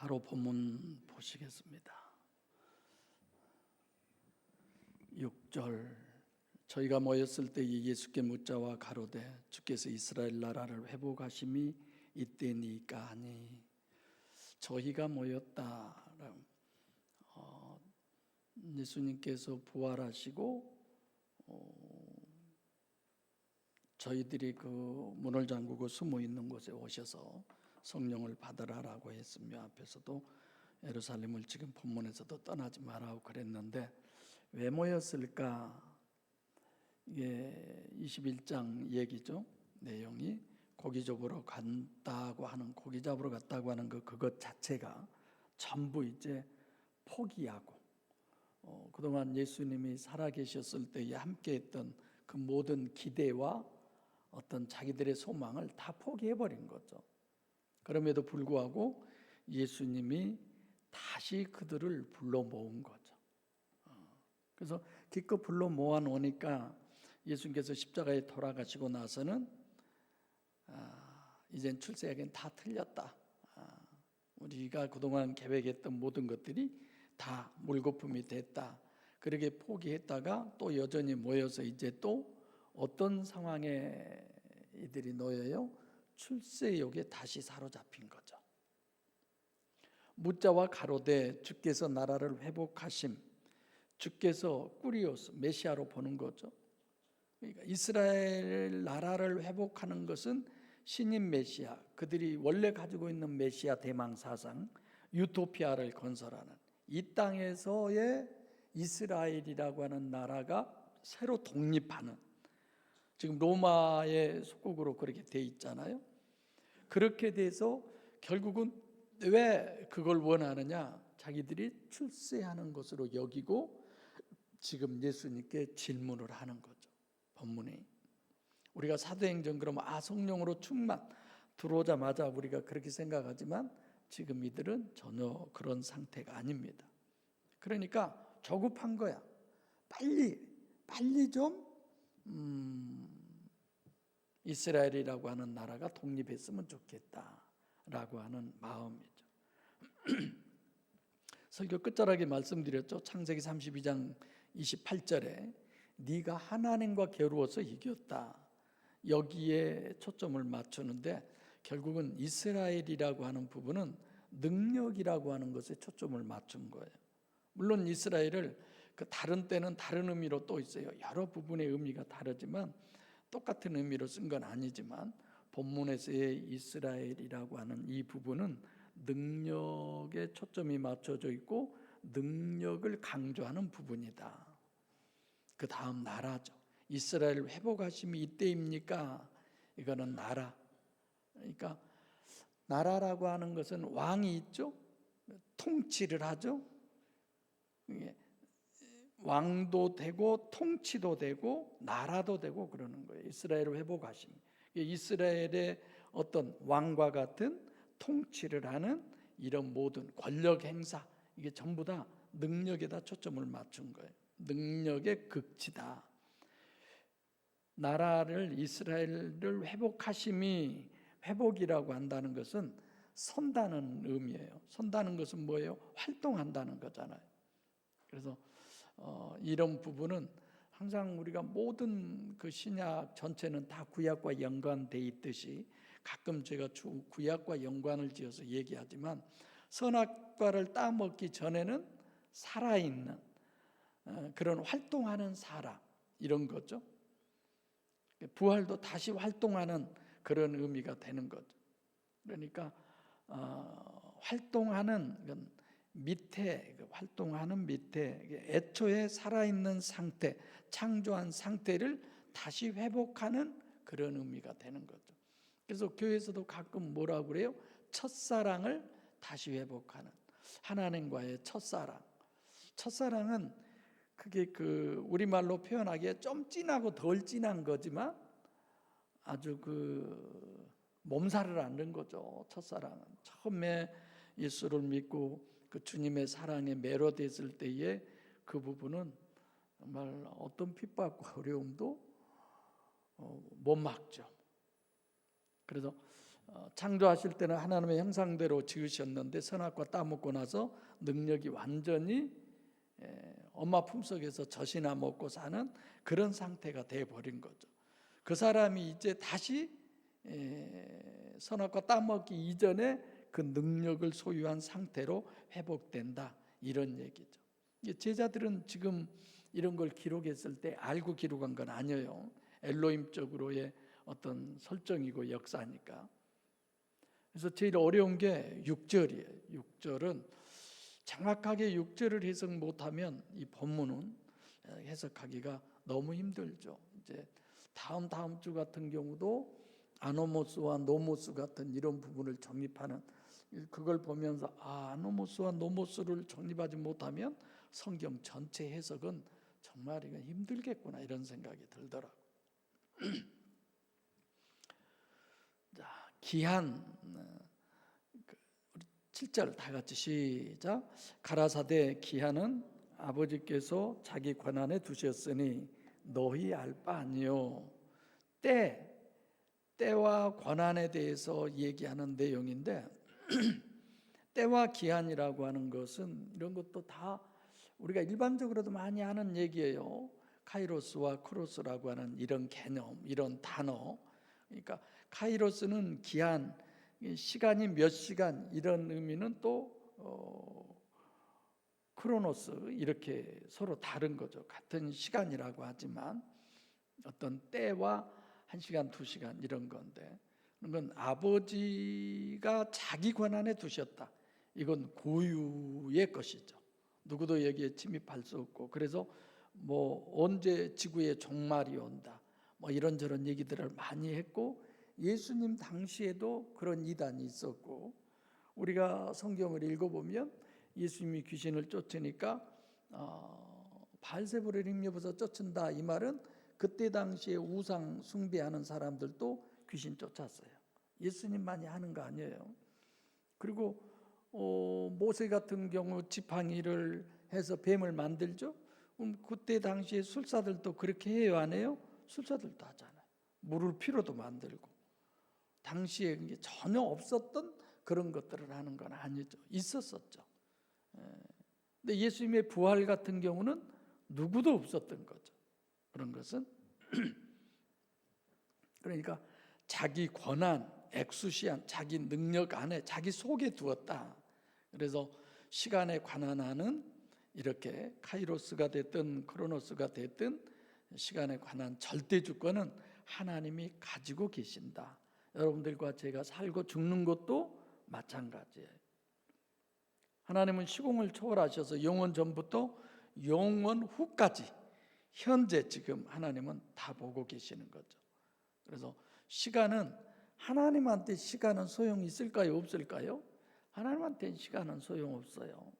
바로 본문 보시겠습니다. 6절 저희가 모였을 때 예수께 묻자와 가로되 주께서 이스라엘 나라를 회복하심이 이때니까 하니 저희가 모였다. 어, 예수님께서 부활하시고 어, 저희들이 그 문을 잠그고 숨어 있는 곳에 오셔서 성령을 받으라라고 했으며 앞에서도 예루살렘을 지금 본문에서도 떠나지 말라고 그랬는데 왜 모였을까? 이게 21장 얘기죠. 내용이 고기 잡으러 간다고 하는 고기 잡으러 갔다고 하는 그 그것 자체가 전부 이제 포기하고 어, 그동안 예수님이 살아 계셨을 때에 함께했던 그 모든 기대와 어떤 자기들의 소망을 다 포기해 버린 거죠. 그럼에도 불구하고 예수님이 다시 그들을 불러 모은 거죠. 어, 그래서 기껏 불러 모아 놓으니까 예수님께서 십자가에 돌아가시고 나서는 아, 이젠 출세하기는 다 틀렸다. 아, 우리가 그동안 계획했던 모든 것들이 다 물거품이 됐다. 그렇게 포기했다가 또 여전히 모여서 이제 또 어떤 상황에 이들이 놓여요? 출세욕에 다시 사로잡힌 거죠. 무자와 가로되 주께서 나라를 회복하심 주께서 꾸리오스 메시아로 보는 거죠. 그러니까 이스라엘 나라를 회복하는 것은 신인 메시아 그들이 원래 가지고 있는 메시아 대망 사상 유토피아를 건설하는 이 땅에서의 이스라엘이라고 하는 나라가 새로 독립하는 지금 로마의 속국으로 그렇게 돼 있잖아요. 그렇게 돼서 결국은 왜 그걸 원하느냐? 자기들이 출세하는 것으로 여기고 지금 예수님께 질문을 하는 거죠. 본문이 우리가 사도행전 그러면 아 성령으로 충만 들어오자마자 우리가 그렇게 생각하지만 지금 이들은 전혀 그런 상태가 아닙니다. 그러니까 조급한 거야. 빨리 빨리 좀 음, 이스라엘이라고 하는 나라가 독립했으면 좋겠다라고 하는 마음이죠. 설교 끝자락에 말씀드렸죠. 창세기 32장 28절에 네가 하나님과 겨루어서 이겼다. 여기에 초점을 맞추는데 결국은 이스라엘이라고 하는 부분은 능력이라고 하는 것에 초점을 맞춘 거예요. 물론 이스라엘을 그 다른 때는 다른 의미로 또 있어요. 여러 부분의 의미가 다르지만 똑같은 의미로 쓴 건 아니지만 본문에서의 이스라엘이라고 하는 이 부분은 능력에 초점이 맞춰져 있고 능력을 강조하는 부분이다. 그 다음 나라죠. 이스라엘 회복하심이 이때입니까? 이거는 나라. 그러니까 나라라고 하는 것은 왕이 있죠. 통치를 하죠. 왕도 되고 통치도 되고 나라도 되고 그러는 거예요. 이스라엘을 회복하심. 이스라엘의 어떤 왕과 같은 통치를 하는 이런 모든 권력 행사 이게 전부 다 능력에다 초점을 맞춘 거예요. 능력의 극치다. 나라를 이스라엘을 회복하심이 회복이라고 한다는 것은 선다는 의미예요. 선다는 것은 뭐예요? 활동한다는 거잖아요. 그래서 어, 이런 부분은 항상 우리가 모든 그 신약 전체는 다 구약과 연관돼 있듯이 가끔 제가 구약과 연관을 지어서 얘기하지만 선악과를 따먹기 전에는 살아있는 어, 그런 활동하는 사람 이런 거죠. 부활도 다시 활동하는 그런 의미가 되는 거죠. 그러니까 어, 활동하는 밑에 그 활동하는 밑에 애초에 살아있는 상태, 창조한 상태를 다시 회복하는 그런 의미가 되는 거죠. 그래서 교회에서도 가끔 뭐라고 그래요? 첫사랑을 다시 회복하는 하나님과의 첫사랑. 첫사랑은 그게 그 우리말로 표현하기에 좀 진하고 덜 진한 거지만 아주 그 몸살을 앓는 거죠. 첫사랑은 처음에 예수를 믿고 그 주님의 사랑에 매료됐을 때에 그 부분은 정말 어떤 핍박과 어려움도 어, 못 막죠. 그래서 어, 창조하실 때는 하나님의 형상대로 지으셨는데 선악과 따먹고 나서 능력이 완전히 에, 엄마 품속에서 젖이나 먹고 사는 그런 상태가 돼 버린 거죠. 그 사람이 이제 다시 에, 선악과 따먹기 이전에 그 능력을 소유한 상태로 회복된다 이런 얘기죠. 제자들은 지금 이런 걸 기록했을 때 알고 기록한 건 아니에요. 엘로힘적으로의 어떤 설정이고 역사니까. 그래서 제일 어려운 게 6절이에요. 6절은 정확하게 6절을 해석 못하면 이 본문은 해석하기가 너무 힘들죠. 이제 다음 다음 주 같은 경우도 아노모스와 노모스 같은 이런 부분을 정립하는 그걸 보면서 아 아노모스와 노모스를 정립하지 못하면 성경 전체 해석은 정말 이건 힘들겠구나 이런 생각이 들더라고. 자 기한 어, 그 7절 다 같이 시작 가라사대 기한은 아버지께서 자기 권한에 두셨으니 너희 알 바 아니요 때 때와 권한에 대해서 얘기하는 내용인데 때와 기한이라고 하는 것은 이런 것도 다 우리가 일반적으로도 많이 하는 얘기예요. 카이로스와 크로스라고 하는 이런 개념, 이런 단어. 그러니까 카이로스는 기한, 시간이 몇 시간 이런 의미는 또 어, 크로노스 이렇게 서로 다른 거죠. 같은 시간이라고 하지만 어떤 때와 한 시간, 두 시간 이런 건데 그 건 아버지가 자기 권한에 두셨다. 이건 고유의 것이죠. 누구도 여기에 침입할 수 없고 그래서 뭐 언제 지구의 종말이 온다. 뭐 이런저런 얘기들을 많이 했고 예수님 당시에도 그런 이단이 있었고 우리가 성경을 읽어보면 예수님이 귀신을 쫓으니까 어, 발세부를 힘입어서 쫓은다 이 말은 그때 당시에 우상 숭배하는 사람들도 귀신 쫓았어요. 예수님만이 하는 거 아니에요. 그리고 어, 모세 같은 경우 지팡이를 해서 뱀을 만들죠. 그럼 그때 당시에 술사들도 그렇게 해요, 안 해요? 술사들도 하잖아요. 물을 피로도 만들고 당시에 전혀 없었던 그런 것들을 하는 건 아니죠. 있었었죠. 예. 근데 예수님의 부활 같은 경우는 누구도 없었던 거죠. 그런 것은 그러니까 자기 권한, 엑수시안, 자기 능력 안에 자기 속에 두었다. 그래서 시간에 관한하는 이렇게 카이로스가 됐든 크로노스가 됐든 시간에 관한 절대 주권은 하나님이 가지고 계신다. 여러분들과 제가 살고 죽는 것도 마찬가지예요. 하나님은 시공을 초월하셔서 영원 전부터 영원 후까지 현재 지금 하나님은 다 보고 계시는 거죠. 그래서 시간은 하나님한테 시간은 소용이 있을까요? 없을까요? 하나님한테는 시간은 소용없어요.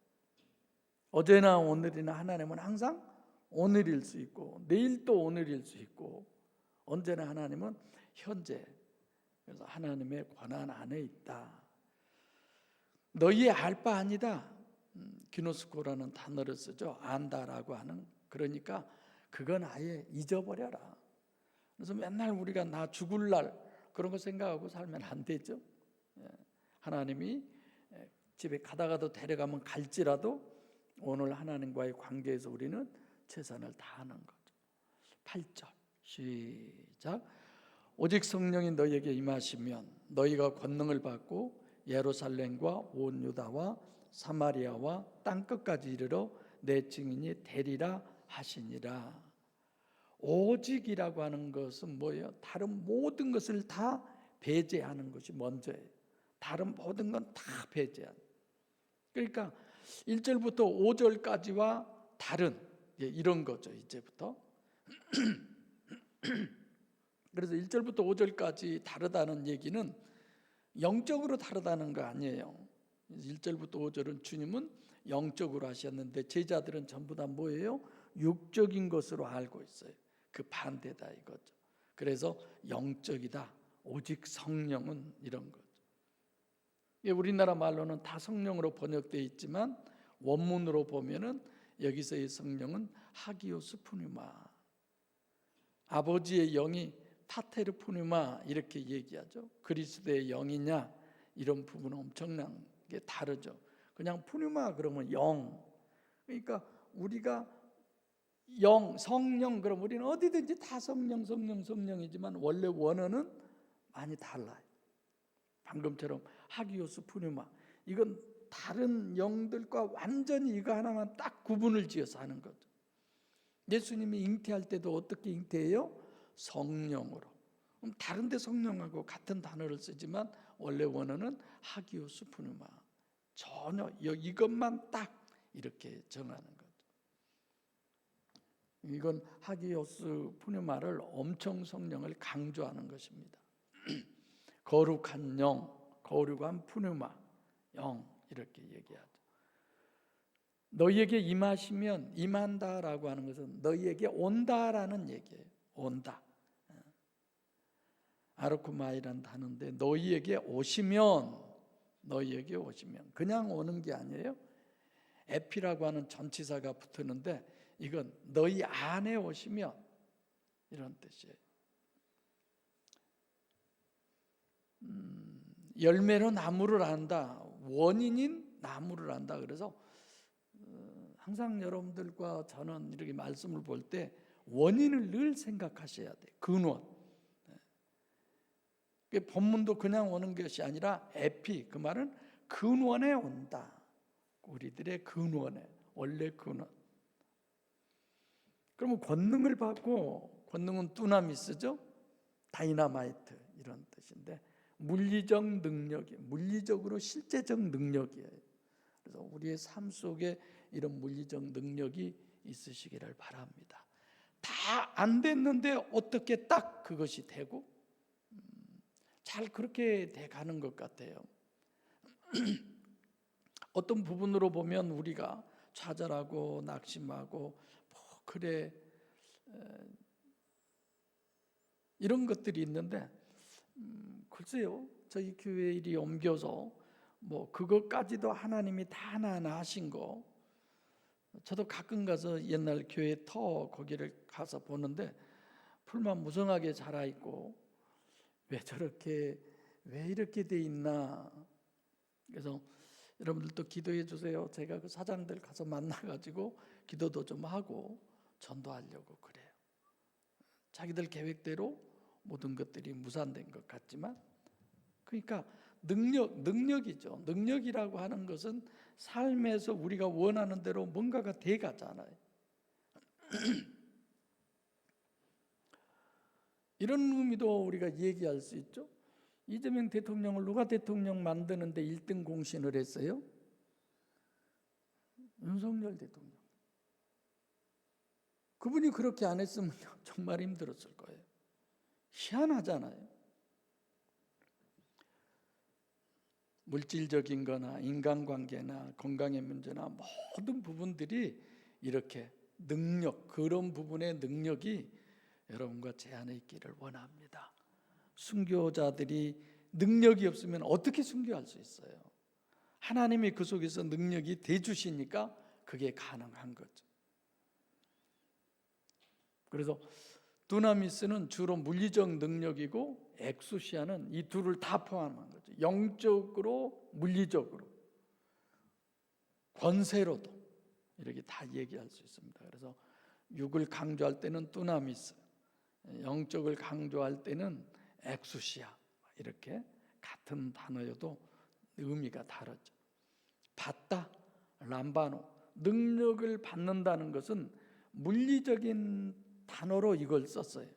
어제나 오늘이나 하나님은 항상 오늘일 수 있고 내일 또 오늘일 수 있고 언제나 하나님은 현재 그래서 하나님의 권한 안에 있다. 너희의 알 바 아니다. 음, 기노스코라는 단어를 쓰죠. 안다라고 하는 그러니까 그건 아예 잊어버려라. 그래서 맨날 우리가 나 죽을 날 그런 거 생각하고 살면 안 되죠. 예. 하나님이 집에 가다가도 데려가면 갈지라도 오늘 하나님과의 관계에서 우리는 최선을 다하는 거죠. 8절 시작 오직 성령이 너희에게 임하시면 너희가 권능을 받고 예루살렘과 온 유다와 사마리아와 땅 끝까지 이르러 내 증인이 되리라 하시니라. 오직이라고 하는 것은 뭐예요? 다른 모든 것을 다 배제하는 것이 먼저예요. 다른 모든 건 다 배제한. 그러니까 1절부터 5절까지와 다른 이런 거죠, 이제부터. 그래서 1절부터 5절까지 다르다는 얘기는 영적으로 다르다는 거 아니에요. 1절부터 5절은 주님은 영적으로 하셨는데 제자들은 전부 다 뭐예요? 육적인 것으로 알고 있어요. 그 반대다 이거죠. 그래서 영적이다. 오직 성령은 이런 거죠. 우리나라 말로는 다 성령으로 번역되어 있지만 원문으로 보면은 여기서의 성령은 하기오 스 푸뉴마 아버지의 영이 타테르 푸뉴마 이렇게 얘기하죠. 그리스도의 영이냐 이런 부분은 엄청난 게 다르죠. 그냥 푸뉴마 그러면 영. 그러니까 우리가 영, 성령 그럼 우리는 어디든지 다 성령, 성령, 성령이지만 원래 원어는 많이 달라요. 방금처럼 하기오스 푸뉴마 이건 다른 영들과 완전히 이거 하나만 딱 구분을 지어서 하는 거죠. 예수님이 잉태할 때도 어떻게 잉태해요? 성령으로. 그럼 다른데 성령하고 같은 단어를 쓰지만 원래 원어는 하기오스 푸누마. 전혀 여- 이것만 딱 이렇게 정하는 거죠. 이건 하기오스 푸누마를 엄청 성령을 강조하는 것입니다. 거룩한 영, 거룩한 푸누마, 영 이렇게 얘기하죠. 너희에게 임하시면 임한다라고 하는 것은 너희에게 온다라는 얘기예요. 온다. 아르코마이란 단어인데 너희에게 오시면 너희에게 오시면 그냥 오는 게 아니에요. 에피라고 하는 전치사가 붙었는데 이건 너희 안에 오시면 이런 뜻이에요. 음, 열매로 나무를 안다. 원인인 나무를 안다. 그래서 어, 항상 여러분들과 저는 이렇게 말씀을 볼 때 원인을 늘 생각하셔야 돼. 근원. 그 본문도 그냥 오는 것이 아니라 에피 그 말은 근원에 온다. 우리들의 근원에 원래 근원. 그러면 권능을 받고 권능은 뚜나미스죠. 다이나마이트 이런 뜻인데 물리적 능력이 물리적으로 실제적 능력이에요. 그래서 우리의 삶 속에 이런 물리적 능력이 있으시기를 바랍니다. 다 안 됐는데 어떻게 딱 그것이 되고 잘 그렇게 돼 가는 것 같아요. 어떤 부분으로 보면 우리가 좌절하고 낙심하고 뭐 그래 에, 이런 것들이 있는데 음, 글쎄요 저희 교회 일이 옮겨서 뭐 그것까지도 하나님이 다 하나하나 하신 거 저도 가끔 가서 옛날 교회 터 거기를 가서 보는데 풀만 무성하게 자라 있고 왜 저렇게 왜 이렇게 돼 있나 그래서 여러분들도 기도해 주세요. 제가 그 사장들 가서 만나 가지고 기도도 좀 하고 전도하려고 그래요. 자기들 계획대로 모든 것들이 무산된 것 같지만 그러니까 능력 능력이죠. 능력이라고 하는 것은 삶에서 우리가 원하는 대로 뭔가가 돼 가잖아요. 이런 의미도 우리가 얘기할 수 있죠. 이재명 대통령을 누가 대통령 만드는데 1등 공신을 했어요? 윤석열 대통령. 그분이 그렇게 안 했으면 정말 힘들었을 거예요. 희한하잖아요. 물질적인 거나 인간관계나 건강의 문제나 모든 부분들이 이렇게 능력, 그런 부분의 능력이 여러분과 제 안에 있기를 원합니다. 순교자들이 능력이 없으면 어떻게 순교할 수 있어요? 하나님이 그 속에서 능력이 대주시니까 그게 가능한 거죠. 그래서 두나미스는 주로 물리적 능력이고 엑소시아는 이 둘을 다 포함한 거죠. 영적으로 물리적으로 권세로도 이렇게 다 얘기할 수 있습니다. 그래서 육을 강조할 때는 두나미스, 영적을 강조할 때는 엑수시아 이렇게 같은 단어여도 의미가 다르죠. 받다, 람바노 능력을 받는다는 것은 물리적인 단어로 이걸 썼어요.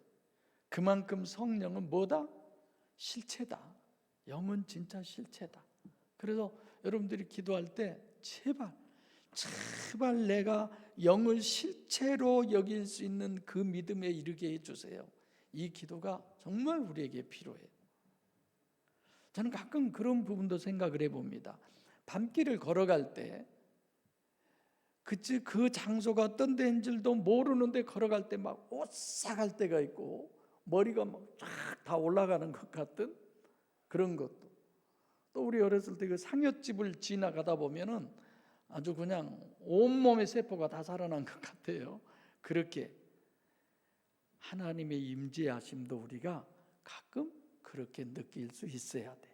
그만큼 성령은 뭐다? 실체다. 영은 진짜 실체다. 그래서 여러분들이 기도할 때 제발 제발 내가 영을 실체로 여길 수 있는 그 믿음에 이르게 해 주세요. 이 기도가 정말 우리에게 필요해요. 저는 가끔 그런 부분도 생각을 해 봅니다. 밤길을 걸어갈 때 그치 그 장소가 어떤 데인 줄도 모르는데 걸어갈 때 막 오싹할 때가 있고 머리가 막 쫙 다 올라가는 것 같은 그런 것도 또 우리 어렸을 때 그 상여집을 지나가다 보면은 아주 그냥 온몸의 세포가 다 살아난 것 같아요. 그렇게 하나님의 임재하심도 우리가 가끔 그렇게 느낄 수 있어야 돼요.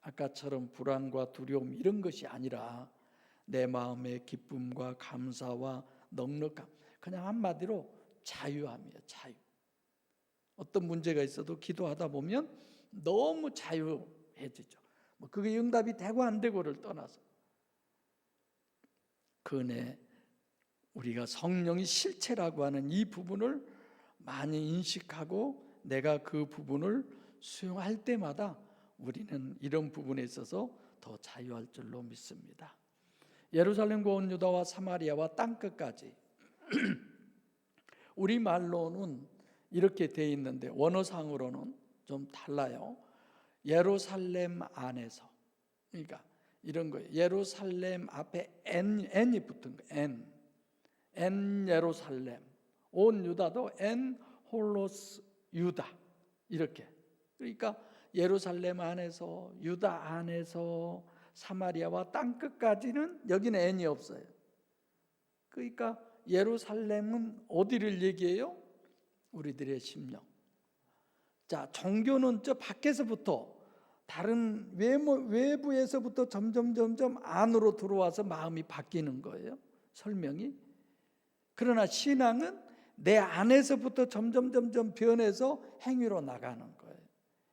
아까처럼 불안과 두려움 이런 것이 아니라 내 마음의 기쁨과 감사와 넉넉함 그냥 한마디로 자유함이에요. 자유. 어떤 문제가 있어도 기도하다 보면 너무 자유해지죠. 뭐 그게 응답이 되고 안 되고를 떠나서 그 은혜 우리가 성령이 실체라고 하는 이 부분을 많이 인식하고 내가 그 부분을 수용할 때마다 우리는 이런 부분에 있어서 더 자유할 줄로 믿습니다. 예루살렘과 온 유다와 사마리아와 땅 끝까지. 우리 말로는 이렇게 돼 있는데 원어상으로는 좀 달라요. 예루살렘 안에서. 그러니까 이런 거예요. 예루살렘 앞에 n n이 붙은 거 n. N 예루살렘. 온 유다도 n 홀로스 유다. 이렇게. 그러니까 예루살렘 안에서 유다 안에서 사마리아와 땅 끝까지는 여기는 n이 없어요. 그러니까 예루살렘은 어디를 얘기해요? 우리들의 심령. 자, 종교는 저 밖에서부터 다른 외모, 외부에서부터 점점 점점 안으로 들어와서 마음이 바뀌는 거예요. 설명이. 그러나 신앙은 내 안에서부터 점점 점점 변해서 행위로 나가는 거예요.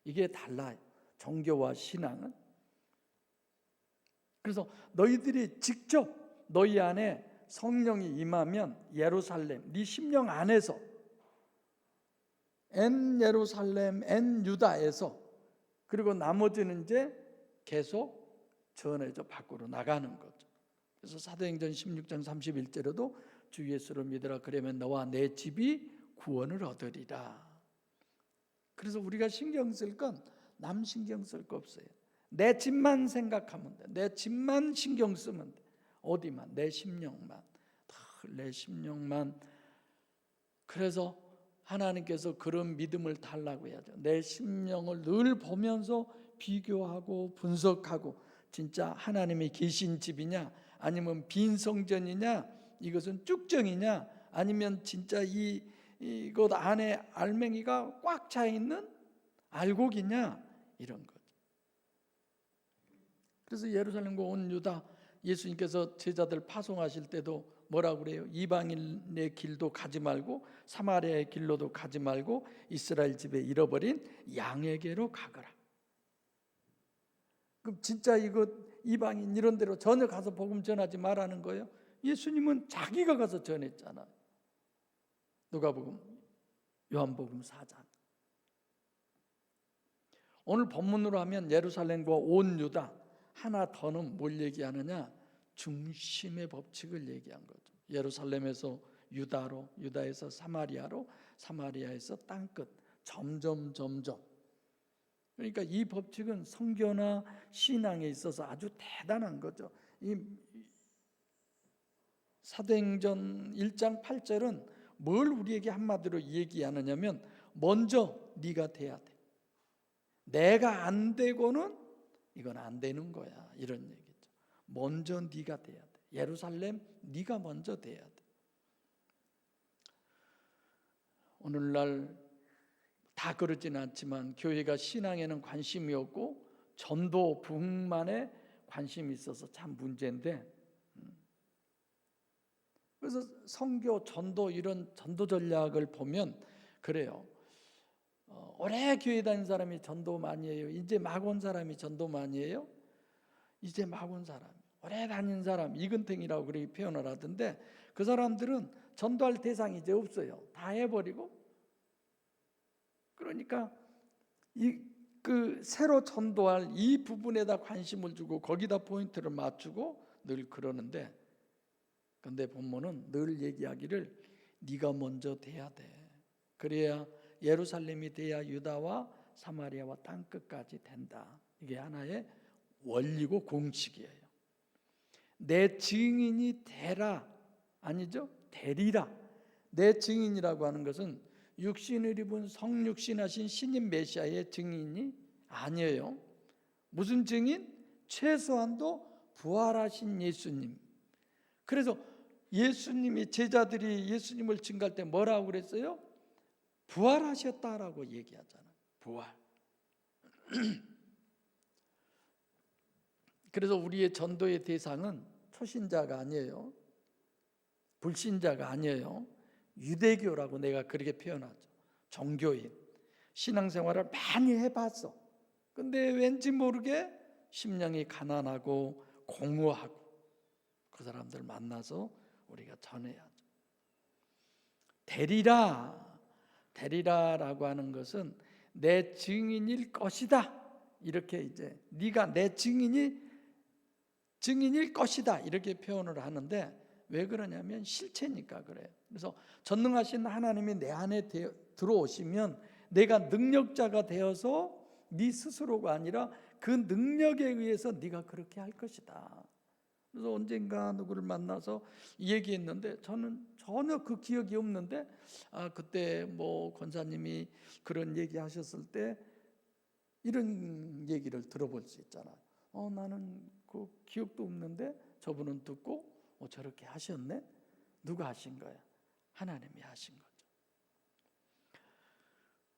이게 달라요. 종교와 신앙은. 그래서 너희들이 직접 너희 안에 성령이 임하면 예루살렘, 네 심령 안에서 엔 예루살렘, 엔 유다에서 그리고 나머지는 이제 계속 전해져 밖으로 나가는 거죠. 그래서 사도행전 16장 31절에도 주 예수를 믿으라 그러면 너와 내 집이 구원을 얻으리라. 그래서 우리가 신경 쓸 건 남 신경 쓸 거 없어요. 내 집만 생각하면 돼. 내 집만 신경 쓰면 돼. 어디만 내 심령만 내 심령만 그래서 하나님께서 그런 믿음을 달라고 해야죠. 내 심령을 늘 보면서 비교하고 분석하고 진짜 하나님이 계신 집이냐 아니면 빈 성전이냐 이것은 쭉정이냐 아니면 진짜 이 이곳 안에 알맹이가 꽉 차 있는 알곡이냐 이런 것. 그래서 예루살렘과 온 유다 예수님께서 제자들 파송하실 때도 뭐라 그래요? 이방인의 길도 가지 말고 사마리아의 길로도 가지 말고 이스라엘 집에 잃어버린 양에게로 가거라. 그럼 진짜 이거 이방인 이런 데로 전혀 가서 복음 전하지 말라는 거예요? 예수님은 자기가 가서 전했잖아. 누가복음, 요한복음 4장. 오늘 본문으로 하면 예루살렘과 온 유다 하나 더는 뭘 얘기하느냐? 중심의 법칙을 얘기한 거죠. 예루살렘에서 유다로, 유다에서 사마리아로, 사마리아에서 땅끝 점점 점점. 그러니까 이 법칙은 성교나 신앙에 있어서 아주 대단한 거죠. 이 사도행전 1장 8절은 뭘 우리에게 한마디로 얘기하느냐면 먼저 네가 돼야 돼. 내가 안 되고는 이건 안 되는 거야. 이런 얘기죠. 먼저 네가 돼야 돼. 예루살렘 네가 먼저 돼야 돼. 오늘날 다 그렇지는 않지만 교회가 신앙에는 관심이 없고 전도 부흥만에 관심이 있어서 참 문제인데 음. 그래서 성교 전도 이런 전도 전략을 보면 그래요. 어, 오래 교회 다닌 사람이 전도 많이 해요. 이제 막 온 사람이 전도 많이 해요. 이제 막 온 사람, 오래 다닌 사람 이근탱이라고 그렇게 표현을 하던데 그 사람들은 전도할 대상이 이제 없어요. 다 해버리고 그러니까 이 그 새로 전도할 이 부분에다 관심을 주고 거기다 포인트를 맞추고 늘 그러는데 근데 본문은 늘 얘기하기를 네가 먼저 돼야 돼. 그래야 예루살렘이 돼야 유다와 사마리아와 땅 끝까지 된다. 이게 하나의 원리고 공식이에요. 내 증인이 되라 아니죠? 되리라. 내 증인이라고 하는 것은 육신을 입은 성육신하신 신인 메시아의 증인이 아니에요. 무슨 증인? 최소한도 부활하신 예수님. 그래서 예수님이 제자들이 예수님을 증가할 때 뭐라고 그랬어요? 부활하셨다라고 얘기하잖아요. 부활. 그래서 우리의 전도의 대상은 초신자가 아니에요. 불신자가 아니에요. 유대교라고 내가 그렇게 표현하죠. 종교인. 신앙생활을 많이 해봤어. 근데 왠지 모르게 심령이 가난하고 공허하고 그 사람들 만나서 우리가 전해야죠. 되리라 되리라라고 하는 것은 내 증인일 것이다. 이렇게 이제 네가 내 증인이 증인일 것이다. 이렇게 표현을 하는데 왜 그러냐면 실체니까 그래요. 그래서 전능하신 하나님이 내 안에 들어오시면 내가 능력자가 되어서 네 스스로가 아니라 그 능력에 의해서 네가 그렇게 할 것이다. 그래서 언젠가 누구를 만나서 얘기했는데 저는 전혀 그 기억이 없는데 아 그때 뭐 권사님이 그런 얘기하셨을 때 이런 얘기를 들어볼 수 있잖아요. 어 나는 그 기억도 없는데 저분은 듣고 어 저렇게 하셨네. 누가 하신 거야? 하나님이 하신 거죠.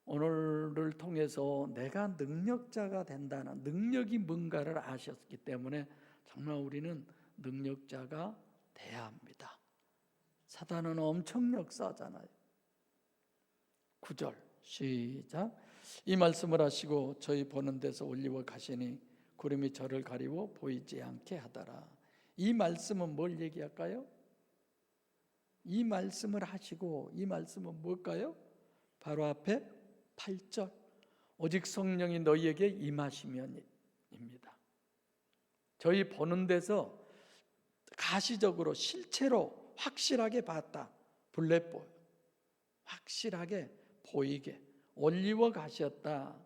오늘을 통해서 내가 능력자가 된다는 능력이 뭔가를 아셨기 때문에 정말 우리는 능력자가 돼야 합니다. 사단은 엄청 역사잖아요. 9절 시작 이 말씀을 하시고 저희 보는 데서 올리워 가시니 구름이 저를 가리고 보이지 않게 하더라. 이 말씀은 뭘 얘기할까요? 이 말씀을 하시고 이 말씀은 뭘까요? 바로 앞에 8절 오직 성령이 너희에게 임하시면입니다. 저희 보는 데서 가시적으로 실체로 확실하게 봤다. 블랙볼 확실하게 보이게 올리워 가셨다.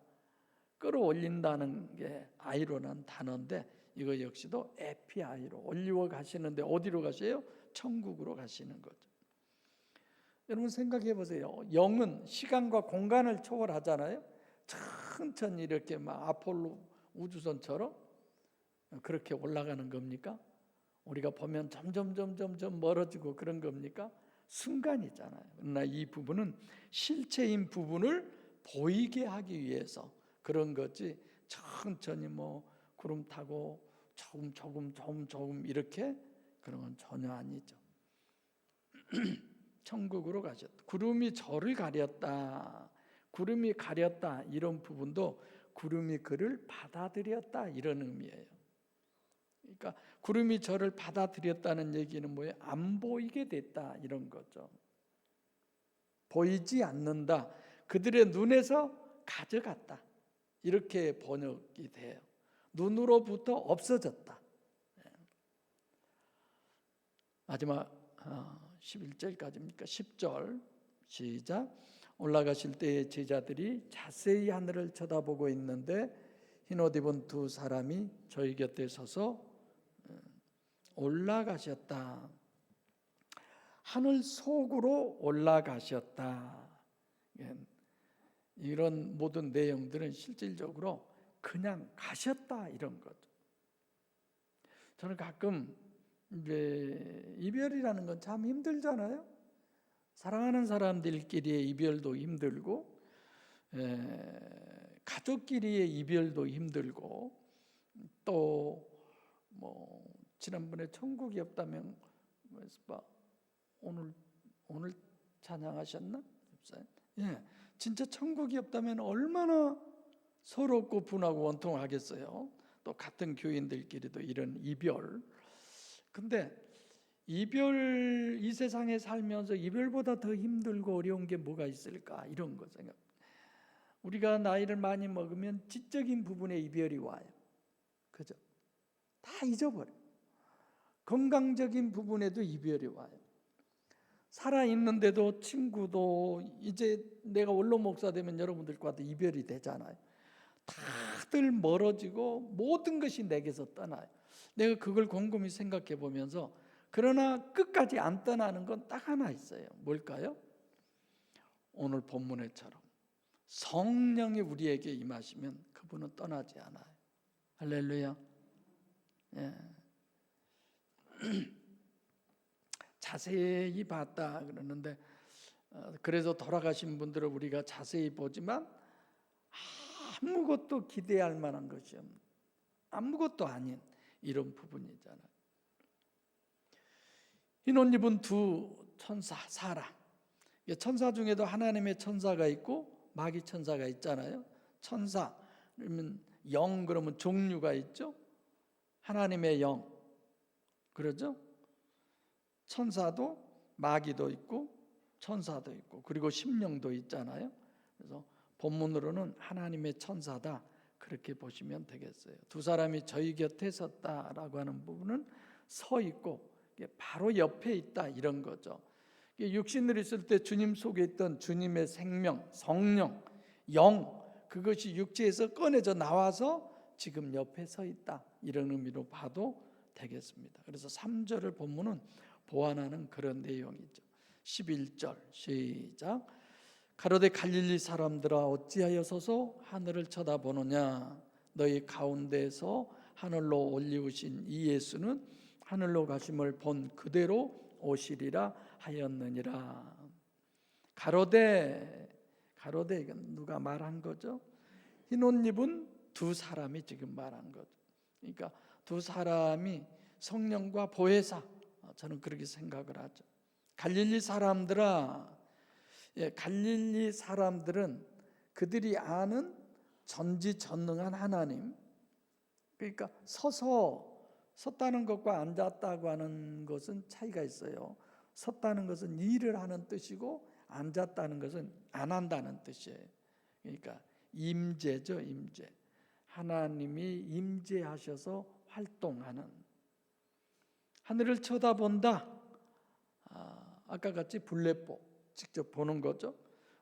끌어올린다는 게 아이로는 단어인데 이거 역시도 에피아이로 올리워 가시는데 어디로 가세요? 천국으로 가시는 거죠. 여러분 생각해 보세요. 영은 시간과 공간을 초월하잖아요. 천천히 이렇게 막 아폴로 우주선처럼 그렇게 올라가는 겁니까? 우리가 보면 점점 점점 점 멀어지고 그런 겁니까? 순간이잖아요. 그러나 이 부분은 실체인 부분을 보이게 하기 위해서 그런 거지 천천히 뭐 구름 타고 조금 조금 조금 조금 이렇게 그런 건 전혀 아니죠. 천국으로 가셨다. 구름이 저를 가렸다. 구름이 가렸다. 이런 부분도 구름이 그를 받아들였다. 이런 의미예요. 그러니까 구름이 저를 받아들였다는 얘기는 뭐예요? 안 보이게 됐다. 이런 거죠. 보이지 않는다. 그들의 눈에서 가져갔다. 이렇게 번역이 돼요. 눈으로부터 없어졌다. 예. 마지막 11절까지입니까? 10절 시작 올라가실 때에 제자들이 자세히 하늘을 쳐다보고 있는데 흰옷 입은 두 사람이 저희 곁에 서서 어, 올라가셨다. 하늘 속으로 올라가셨다. 예. 이런 모든 내용들은 실질적으로 그냥 가셨다 이런 거죠. 저는 가끔 이제 이별이라는 건 참 힘들잖아요. 사랑하는 사람들끼리의 이별도 힘들고 에, 가족끼리의 이별도 힘들고 또 뭐 지난번에 천국이 없다면 오늘 오늘 찬양하셨나? 예, 진짜 천국이 없다면 얼마나 서럽고 분하고 원통하겠어요. 또 같은 교인들끼리도 이런 이별 근데 이별 이 세상에 살면서 이별보다 더 힘들고 어려운 게 뭐가 있을까 이런 거 생각. 우리가 나이를 많이 먹으면 지적인 부분에 이별이 와요. 그죠? 다 잊어버려. 건강적인 부분에도 이별이 와요. 살아 있는데도 친구도 이제 내가 원로 목사 되면 여러분들과도 이별이 되잖아요. 다들 멀어지고 모든 것이 내게서 떠나요. 내가 그걸 곰곰이 생각해 보면서 그러나 끝까지 안 떠나는 건 딱 하나 있어요. 뭘까요? 오늘 본문에처럼 성령이 우리에게 임하시면 그분은 떠나지 않아요. 할렐루야. 예. 자세히 봤다 그러는데 어, 그래서 돌아가신 분들을 우리가 자세히 보지만 아무것도 기대할 만한 것이 없는 아무것도 아닌 이런 부분이잖아요. 흰옷 입은 두 천사 사람. 천사 중에도 하나님의 천사가 있고 마귀 천사가 있잖아요. 천사 그러면 영 그러면 종류가 있죠. 하나님의 영 그러죠. 천사도 마귀도 있고 천사도 있고 그리고 심령도 있잖아요. 그래서 본문으로는 하나님의 천사다 그렇게 보시면 되겠어요. 두 사람이 저희 곁에 섰다라고 하는 부분은 서 있고 바로 옆에 있다 이런 거죠. 육신을 있을 때 주님 속에 있던 주님의 생명, 성령, 영 그것이 육체에서 꺼내져 나와서 지금 옆에 서 있다 이런 의미로 봐도 되겠습니다. 그래서 3절을 본문은 보완하는 그런 내용이죠. 11절 시작 가로대 갈릴리 사람들아 어찌하여 서서 하늘을 쳐다보느냐 너희 가운데서 하늘로 올리우신 이 예수는 하늘로 가심을 본 그대로 오시리라 하였느니라 가로대 가로대 이건 누가 말한 거죠? 흰 옷 입은 두 사람이 지금 말한 거죠. 그러니까 두 사람이 성령과 보혜사 어, 저는 그렇게 생각을 하죠. 갈릴리 사람들아 예, 갈릴리 사람들은 그들이 아는 전지전능한 하나님 그러니까 서서 섰다는 것과 앉았다고 하는 것은 차이가 있어요. 섰다는 것은 일을 하는 뜻이고 앉았다는 것은 안 한다는 뜻이에요. 그러니까 임재죠, 임재. 하나님이 임재하셔서 활동하는 하늘을 쳐다본다. 아, 아까 같이 불레보 직접 보는 거죠.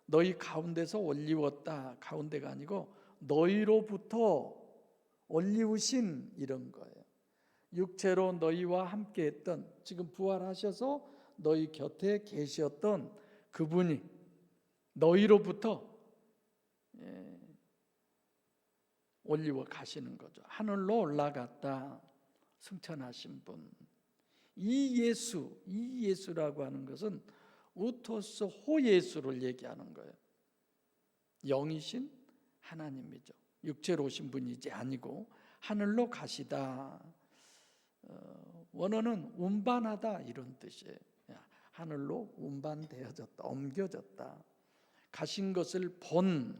너희 가운데서 올리웠다. 가운데가 아니고 너희로부터 올리우신 이런 거예요. 육체로 너희와 함께 했던 지금 부활하셔서 너희 곁에 계셨던 그분이 너희로부터 예, 올리워 가시는 거죠. 하늘로 올라갔다. 승천하신 분. 이 예수, 이 예수라고 하는 것은 우토스 호 예수를 얘기하는 거예요. 영이신 하나님이죠. 육체로 오신 분이지 아니고 하늘로 가시다. 어, 원어는 운반하다 이런 뜻이에요. 하늘로 운반되어졌다, 옮겨졌다. 가신 것을 본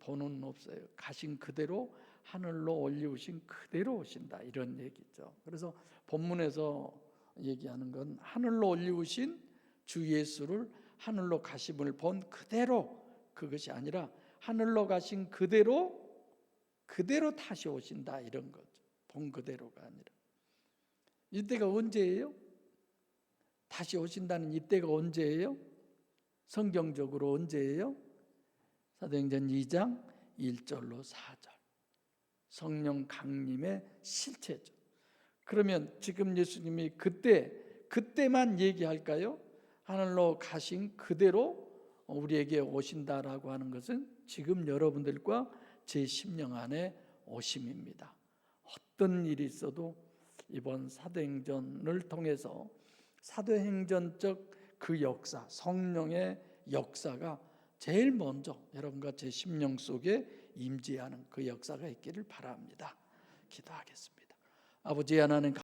본은 없어요. 가신 그대로 하늘로 올리우신 그대로 오신다 이런 얘기죠. 그래서 본문에서 얘기하는 건 하늘로 올리우신 주 예수를 하늘로 가심을 본 그대로 그것이 아니라 하늘로 가신 그대로 그대로 다시 오신다 이런 거죠. 본 그대로가 아니라 이때가 언제예요? 다시 오신다는 이때가 언제예요? 성경적으로 언제예요? 사도행전 2장 1절로 4절. 성령 강림의 실체죠. 그러면 지금 예수님이 그때 그때만 얘기할까요? 하늘로 가신 그대로 우리에게 오신다라고 하는 것은 지금 여러분들과 제 심령 안에 오심입니다. 어떤 일이 있어도 이번 사도행전을 통해서 사도행전적 그 역사, 성령의 역사가 제일 먼저 여러분과 제 심령 속에 임재하는 그 역사가 있기를 바랍니다. 기도하겠습니다. 아버지 하나님